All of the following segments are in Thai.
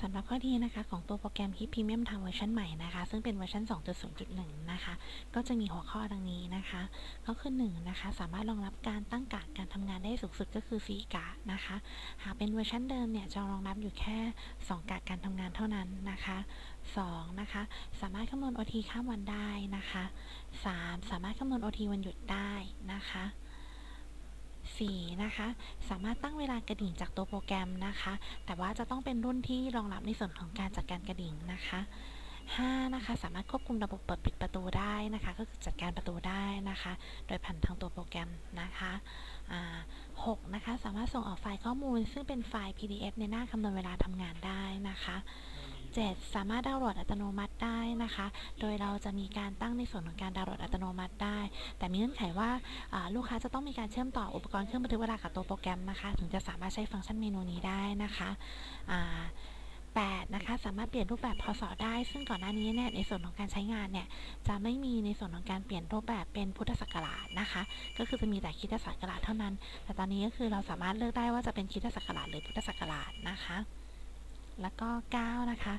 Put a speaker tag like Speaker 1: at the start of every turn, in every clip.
Speaker 1: สำหรับข้อดีนะคะของตัวโปรแกรม HIP Premium ทางเวอร์ชันใหม่นะคะ ซึ่งเป็นเวอร์ชัน 2.0.1 นะคะ ก็จะมีหัวข้อดังนี้นะคะ ก็คือ1นะคะ สามารถรองรับการตั้งกาดการทำงานได้สูงสุดก็คือ 4กาดนะคะ หากเป็นเวอร์ชันเดิมเนี่ย จะรองรับอยู่แค่ 2กาดการทำงานเท่านั้นนะคะ2นะคะ สามารถคำนวณ OT ข้ามวันได้นะคะ 3 สามารถคำนวณ OT วันหยุดได้นะคะ 4นะคะ สามารถตั้งเวลากระดิ่งจากตัวโปรแกรมนะคะ แต่ว่าจะต้องเป็นรุ่นที่รองรับในส่วนของการจัดการกระดิ่งนะคะ5นะคะสามารถควบคุมระบบเปิดปิดประตูได้นะคะ ก็คือจัดการประตูได้นะคะ โดยผ่านทางตัวโปรแกรมนะคะ6นะคะสามารถส่งออกไฟล์ข้อมูล ซึ่งเป็นไฟล์ PDF ในหน้าคำนวณเวลาทำงานได้นะคะ 7 สามารถดาวน์โหลดอัตโนมัติได้ นะคะ โดยเราจะมีการตั้งในส่วนของการดาวน์โหลดอัตโนมัติได้ แต่มีเงื่อนไขว่าลูกค้าจะต้องมีการเชื่อมต่ออุปกรณ์เครื่องบันทึกเวลากับตัวโปรแกรมนะคะ ถึงจะสามารถใช้ฟังก์ชันเมนูนี้ได้นะคะ8นะคะสามารถเปลี่ยนรูปแบบพศได้ ซึ่งก่อนหน้านี้เนี่ยในส่วนของการใช้งานเนี่ยจะไม่มีในส่วนของการเปลี่ยนรูปแบบเป็นพุทธศักราชนะคะ ก็คือจะมีแต่คิดศักราชเท่านั้น แต่ตอนนี้ก็คือเราสามารถเลือกได้ว่าจะเป็นคิดศักราชหรือพุทธศักราชนะคะ แล้วก็ 9 นะคะ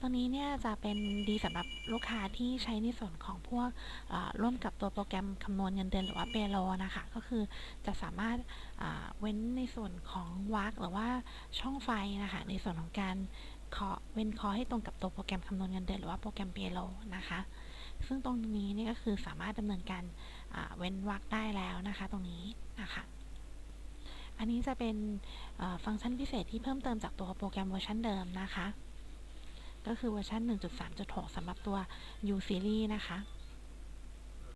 Speaker 1: ตรงนี้เนี่ยจะเป็นดีสำหรับลูกค้าที่ใช้ในส่วนของพวกร่วมกับตัวโปรแกรมคำนวณเงินเดือนหรือว่าเปโลนะคะ ก็คือจะสามารถเว้นในส่วนของวรรคหรือว่าช่องไฟนะคะ ในส่วนของการเคาะเว้นคอให้ตรงกับตัวโปรแกรมคำนวณเงินเดือนหรือว่าโปรแกรมเปโลนะคะ ซึ่งตรงนี้นี่ก็คือสามารถดำเนินการเว้นวรรคได้แล้วนะคะ ตรงนี้นะคะ อันนี้จะเป็นฟังก์ชันพิเศษที่เพิ่มเติมจากตัวโปรแกรมเวอร์ชันเดิมนะคะ ก็คือเวอร์ชัน1.3.6สำหรับตัว U Series นะคะ